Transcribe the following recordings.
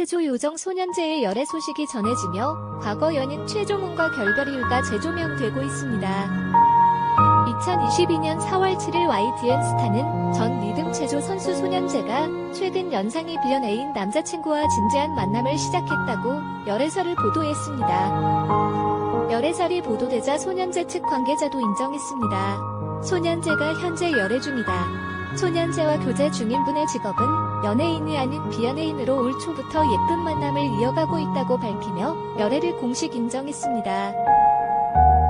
체조 요정 소년제의 열애 소식이 전해지며 과거 연인 최종훈과 결별 이유가 재조명되고 있습니다. 2022년 4월 7일 YTN 스타는 전 리듬 체조 선수 소년제가 최근 연상이 비연 애인 남자친구와 진지한 만남을 시작했다고 열애설을 보도했습니다. 열애설이 보도되자 소년제 측 관계자도 인정했습니다. 소년제가 현재 열애 중이다. 소년제와 교제 중인 분의 직업은 연예인이 아닌 비연예인으로 올 초부터 예쁜 만남을 이어가고 있다고 밝히며 열애를 공식 인정했습니다.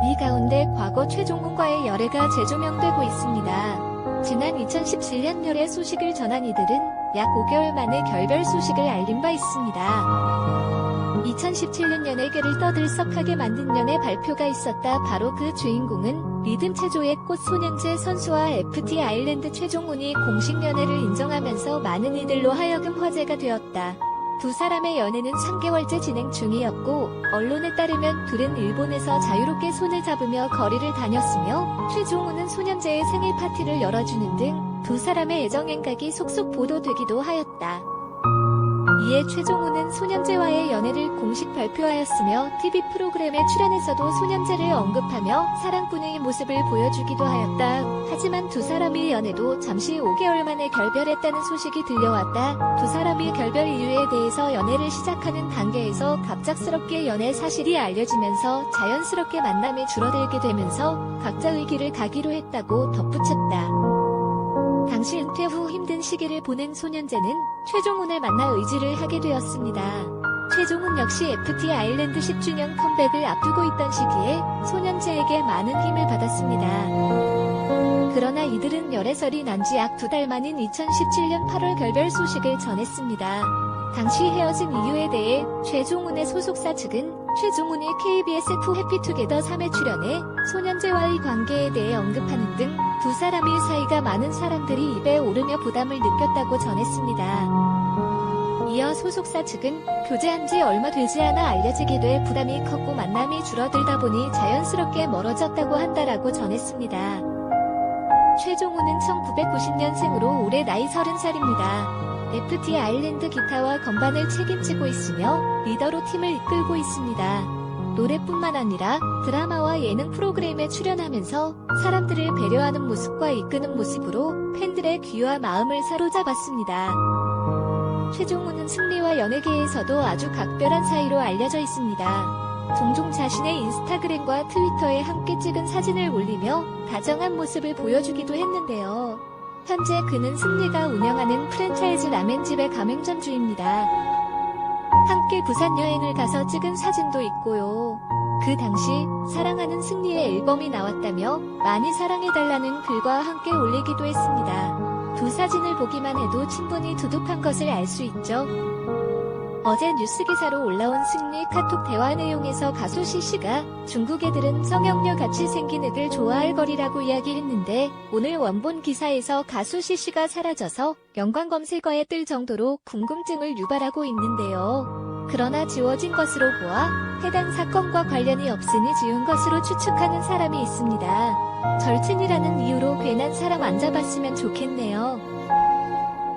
이 가운데 과거 최종훈과의 열애가 재조명되고 있습니다. 지난 2017년 열애 소식을 전한 이들은 약 5개월 만에 결별 소식을 알린 바 있습니다. 2017년 연예계를 떠들썩하게 만든 연애 발표가 있었다. 바로 그 주인공은 리듬 체조의 꽃 소년제 선수와 FT 아일랜드 최종훈이 공식 연애를 인정하면서 많은 이들로 하여금 화제가 되었다. 두 사람의 연애는 3개월째 진행 중이었고 언론에 따르면 둘은 일본에서 자유롭게 손을 잡으며 거리를 다녔으며 최종훈은 소년제의 생일 파티를 열어주는 등 두 사람의 애정 행각이 속속 보도되기도 하였다. 이에 최종훈은 소년제와의 연애를 공식 발표하였으며 TV 프로그램에 출연해서도 소년제를 언급하며 사랑꾼의 모습을 보여주기도 하였다. 하지만 두 사람의 연애도 잠시 5개월 만에 결별했다는 소식이 들려왔다. 두 사람이 결별 이유에 대해서 연애를 시작하는 단계에서 갑작스럽게 연애 사실이 알려지면서 자연스럽게 만남이 줄어들게 되면서 각자의 길을 가기로 했다고 덧붙였다. 힘든 시기를 보낸 소년제는 최종훈을 만나 의지를 하게 되었습니다. 최종훈 역시 FT 아일랜드 10주년 컴백을 앞두고 있던 시기에 소년제에게 많은 힘을 받았습니다. 그러나 이들은 열애설이 난 지 약 두 달 만인 2017년 8월 결별 소식을 전했습니다. 당시 헤어진 이유에 대해 최종훈의 소속사 측은 최종훈이 KBS 프 해피투게더 3회 출연해 소년제와의 관계에 대해 언급하는 등 두 사람의 사이가 많은 사람들이 입에 오르며 부담을 느꼈다고 전했습니다. 이어 소속사 측은 교제한 지 얼마 되지 않아 알려지게 돼 부담이 컸고 만남이 줄어들다 보니 자연스럽게 멀어졌다고 한다라고 전했습니다. 최종훈은 1990년생으로 올해 나이 30살입니다. FT 아일랜드 기타와 건반을 책임지고 있으며 리더로 팀을 이끌고 있습니다. 노래뿐만 아니라 드라마와 예능 프로그램에 출연하면서 사람들을 배려하는 모습과 이끄는 모습으로 팬들의 귀와 마음을 사로잡았습니다. 최종훈은 승리와 연예계에서도 아주 각별한 사이로 알려져 있습니다. 종종 자신의 인스타그램과 트위터에 함께 찍은 사진을 올리며 다정한 모습을 보여주기도 했는데요. 현재 그는 승리가 운영하는 프랜차이즈 라멘집의 가맹점주입니다. 함께 부산 여행을 가서 찍은 사진도 있고요. 그 당시 사랑하는 승리의 앨범이 나왔다며 많이 사랑해달라는 글과 함께 올리기도 했습니다. 두 사진을 보기만 해도 충분히 두둑한 것을 알 수 있죠. 어제 뉴스 기사로 올라온 승리 카톡 대화 내용에서 가수 시씨가 중국 애들은 성형녀 같이 생긴 애들 좋아할 거리라고 이야기했는데 오늘 원본 기사에서 가수 시씨가 사라져서 연관 검색어에 뜰 정도로 궁금증을 유발하고 있는데요. 그러나 지워진 것으로 보아 해당 사건과 관련이 없으니 지운 것으로 추측하는 사람이 있습니다. 절친이라는 이유로 괜한 사람 안 잡았으면 좋겠네요.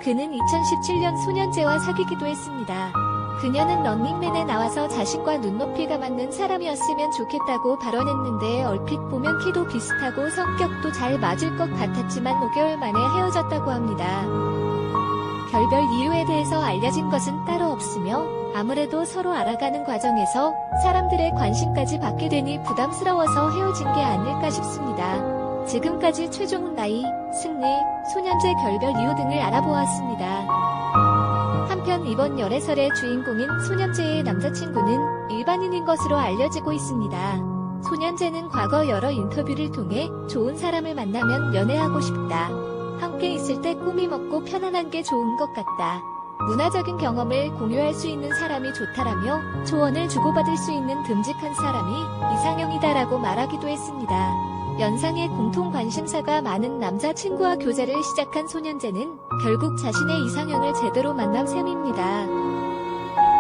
그는 2017년 소년제와 사귀기도 했습니다. 그녀는 런닝맨에 나와서 자신과 눈높이가 맞는 사람이었으면 좋겠다고 발언했는데 얼핏 보면 키도 비슷하고 성격도 잘 맞을 것 같았지만 5개월 만에 헤어졌다고 합니다. 결별 이유에 대해서 알려진 것은 따로 없으며 아무래도 서로 알아가는 과정에서 사람들의 관심까지 받게 되니 부담스러워서 헤어진 게 아닐까 싶습니다. 지금까지 최종훈 나이, 승리, 소년제 결별 이유 등을 알아보았습니다. 한편 이번 열애설의 주인공인 소년제의 남자친구는 일반인인 것으로 알려지고 있습니다. 소년제는 과거 여러 인터뷰를 통해 좋은 사람을 만나면 연애하고 싶다. 함께 있을 때 꿈이 먹고 편안한 게 좋은 것 같다. 문화적인 경험을 공유할 수 있는 사람이 좋다라며 조언을 주고받을 수 있는 듬직한 사람이 이상형이다라고 말하기도 했습니다. 연상의 공통 관심사가 많은 남자친구와 교제를 시작한 소년제는 결국 자신의 이상형을 제대로 만난 셈입니다.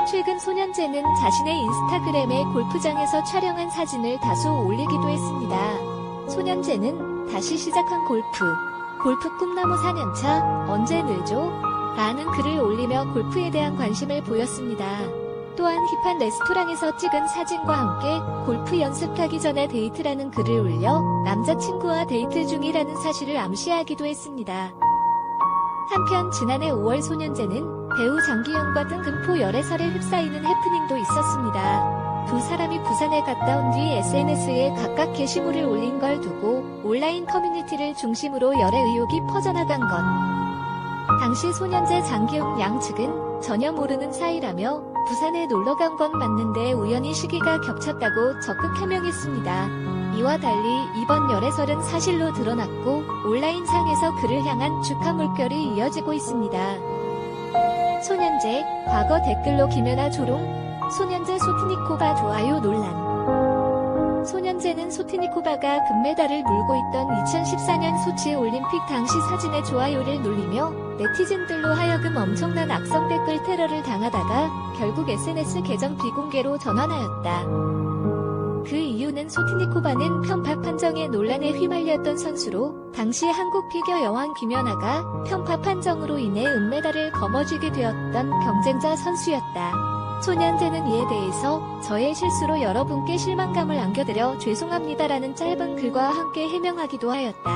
최근 소년제는 자신의 인스타그램에 골프장에서 촬영한 사진을 다수 올리기도 했습니다. 소년제는 다시 시작한 골프. 골프 꿈나무 4년차, 언제 늘죠? 라는 글을 올리며 골프에 대한 관심을 보였습니다. 또한 힙한 레스토랑에서 찍은 사진과 함께 골프 연습하기 전에 데이트라는 글을 올려 남자친구와 데이트 중이라는 사실을 암시하기도 했습니다. 한편 지난해 5월 소년제는 배우 장기영과 등 금포 열애설에 휩싸이는 해프닝도 있었습니다. 두 사람이 부산에 갔다 온 뒤 SNS에 각각 게시물을 올린 걸 두고 온라인 커뮤니티를 중심으로 열애 의혹이 퍼져나간 것. 당시 소년제 장기영 양 측은 전혀 모르는 사이라며 부산에 놀러 간 건 맞는데 우연히 시기가 겹쳤다고 적극 해명했습니다. 이와 달리 이번 열애설은 사실로 드러났고 온라인상에서 그를 향한 축하 물결이 이어지고 있습니다. 소년제, 과거 댓글로 김연아 조롱, 소년제 소티니코바 좋아요 논란. 소년제는 소티니코바가 금메달을 물고 있던 2014년 소치 올림픽 당시 사진의 좋아요를 놀리며 네티즌들로 하여금 엄청난 악성 댓글 테러를 당하다가 결국 SNS 계정 비공개로 전환하였다. 그 이유는 소티니코바는 편파 판정의 논란에 휘말렸던 선수로 당시 한국 피겨 여왕 김연아가 편파 판정으로 인해 은메달을 거머쥐게 되었던 경쟁자 선수였다. 소년제는 이에 대해서 저의 실수로 여러분께 실망감을 안겨드려 죄송합니다라는 짧은 글과 함께 해명하기도 하였다.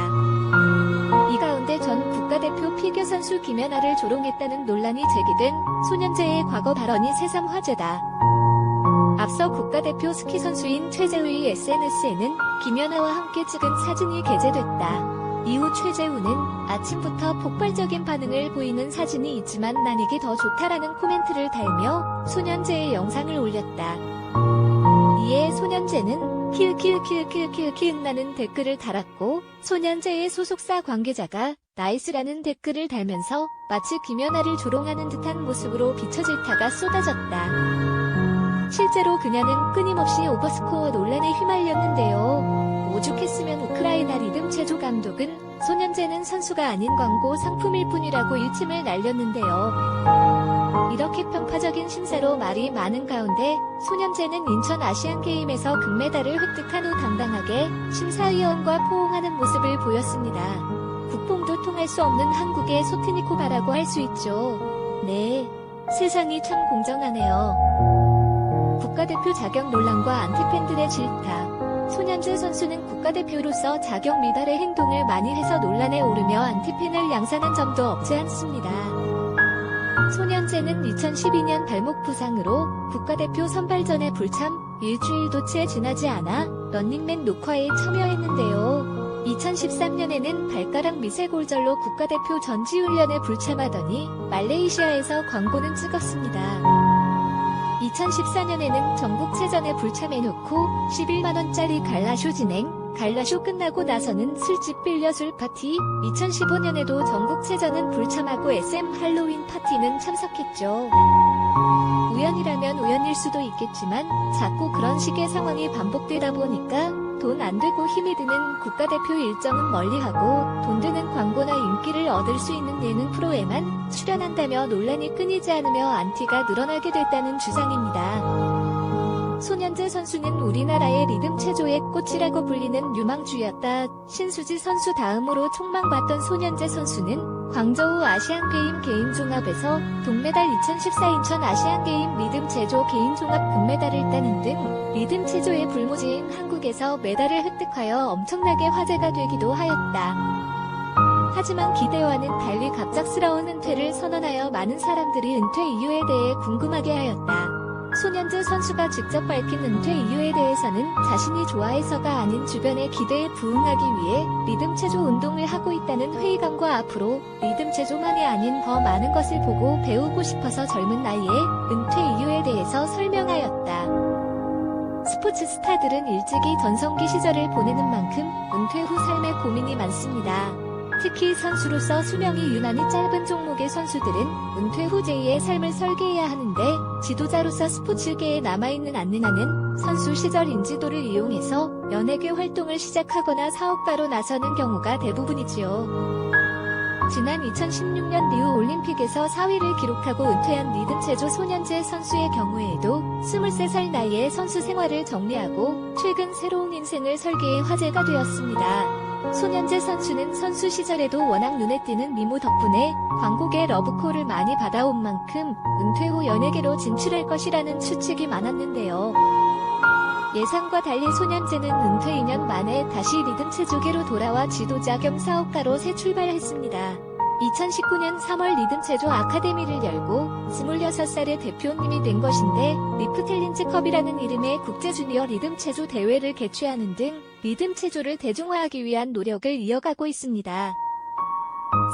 이 가운데 전 국가대표 피겨 선수 김연아를 조롱했다는 논란이 제기된 소년제의 과거 발언이 새삼 화제다. 앞서 국가대표 스키 선수인 최재우의 SNS에는 김연아와 함께 찍은 사진이 게재됐다. 이후 최재우는 아침부터 폭발적인 반응을 보이는 사진이 있지만 난 이게 더 좋다라는 코멘트를 달며 소년제의 영상을 올렸다. 이에 소년제는 킬킬킬킬킬킬 나는 댓글을 달았고 소년제의 소속사 관계자가 나이스라는 댓글을 달면서 마치 김연아를 조롱하는 듯한 모습으로 비춰 질 타가 쏟아졌다. 실제로 그녀는 끊임없이 오버스코어 논란에 휘말렸는데요. 오죽했으면 우크라이나 리듬 체조 감독은 소년제는 선수가 아닌 광고 상품일 뿐이라고 일침을 날렸는데요. 이렇게 편파적인 심사로 말이 많은 가운데 소년제는 인천 아시안게임에서 금메달을 획득한 후 당당하게 심사위원과 포옹하는 모습을 보였습니다. 국뽕도 통할 수 없는 한국의 소티니코바라고 할 수 있죠. 네, 세상이 참 공정하네요. 국가대표 자격 논란과 안티팬들의 질타. 소년제 선수는 국가대표로서 자격 미달의 행동을 많이 해서 논란에 오르며 안티팬을 양산한 점도 없지 않습니다. 소년제는 2012년 발목 부상으로 국가대표 선발전에 불참 일주일도 채 지나지 않아 런닝맨 녹화에 참여했는데요. 2013년에는 발가락 미세골절로 국가대표 전지훈련에 불참하더니 말레이시아에서 광고는 찍었습니다. 2014년에는 전국체전에 불참해놓고 11만원짜리 갈라쇼 진행, 갈라쇼 끝나고 나서는 술집 빌려 술 파티, 2015년에도 전국체전은 불참하고 SM 할로윈 파티는 참석했죠. 우연이라면 우연일 수도 있겠지만 자꾸 그런 식의 상황이 반복되다 보니까 돈 안 되고 힘이 드는 국가대표 일정은 멀리하고 돈 드는 광고나 인기를 얻을 수 있는 예능 프로에만 출연한다며 논란이 끊이지 않으며 안티가 늘어나게 됐다는 주장입니다. 소년제 선수는 우리나라의 리듬 체조의 꽃이라고 불리는 유망주였다. 신수지 선수 다음으로 촉망받던 소년제 선수는 광저우 아시안게임 개인종합에서 동메달 2014 인천 아시안게임 리듬 체조 개인종합 금메달을 따는 등 리듬 체조의 불모지인 한국에서 메달을 획득하여 엄청나게 화제가 되기도 하였다. 하지만 기대와는 달리 갑작스러운 은퇴를 선언하여 많은 사람들이 은퇴 이유에 대해 궁금하게 하였다. 소년즈 선수가 직접 밝힌 은퇴 이유에 대해서는 자신이 좋아해서가 아닌 주변의 기대에 부응하기 위해 리듬 체조 운동을 하고 있다는 회의감과 앞으로 리듬 체조만이 아닌 더 많은 것을 보고 배우고 싶어서 젊은 나이에 은퇴 이유에 대해서 설명하였다. 스포츠 스타들은 일찍이 전성기 시절을 보내는 만큼 은퇴 후 삶에 고민이 많습니다. 특히 선수로서 수명이 유난히 짧은 종목의 선수들은 은퇴 후 제2의 삶을 설계해야 하는데 지도자로서 스포츠계에 남아있는 않느냐는 선수 시절 인지도를 이용해서 연예계 활동을 시작하거나 사업가로 나서는 경우가 대부분이지요. 지난 2016년 리우 올림픽에서 4위를 기록하고 은퇴한 리듬 체조 소년제 선수의 경우에도 23살 나이에 선수 생활을 정리하고 최근 새로운 인생을 설계해 화제가 되었습니다. 손현재 선수는 선수 시절에도 워낙 눈에 띄는 미모 덕분에 광고계 러브콜을 많이 받아온 만큼 은퇴 후 연예계로 진출할 것이라는 추측이 많았는데요. 예상과 달리 손현재는 은퇴 2년 만에 다시 리듬 체조계로 돌아와 지도자 겸 사업가로 새 출발했습니다. 2019년 3월 리듬 체조 아카데미를 열고 26살의 대표님이 된 것인데 리프텔린즈컵이라는 이름의 국제 주니어 리듬 체조 대회를 개최하는 등 리듬 체조를 대중화하기 위한 노력을 이어가고 있습니다.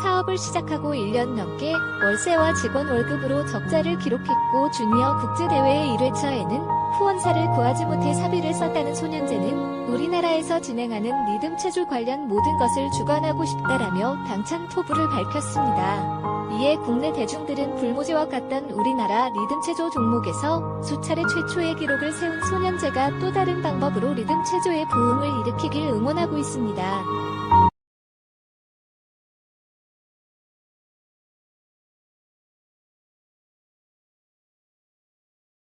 사업을 시작하고 1년 넘게 월세와 직원 월급으로 적자를 기록했고 주니어 국제대회 1회차에는 후원사를 구하지 못해 사비를 썼다는 소년제는 우리나라에서 진행하는 리듬 체조 관련 모든 것을 주관하고 싶다라며 당찬 포부를 밝혔습니다. 이에 국내 대중들은 불모지와 같던 우리나라 리듬 체조 종목에서 수차례 최초의 기록을 세운 소년제가 또 다른 방법으로 리듬 체조의 부흥을 일으키길 응원하고 있습니다.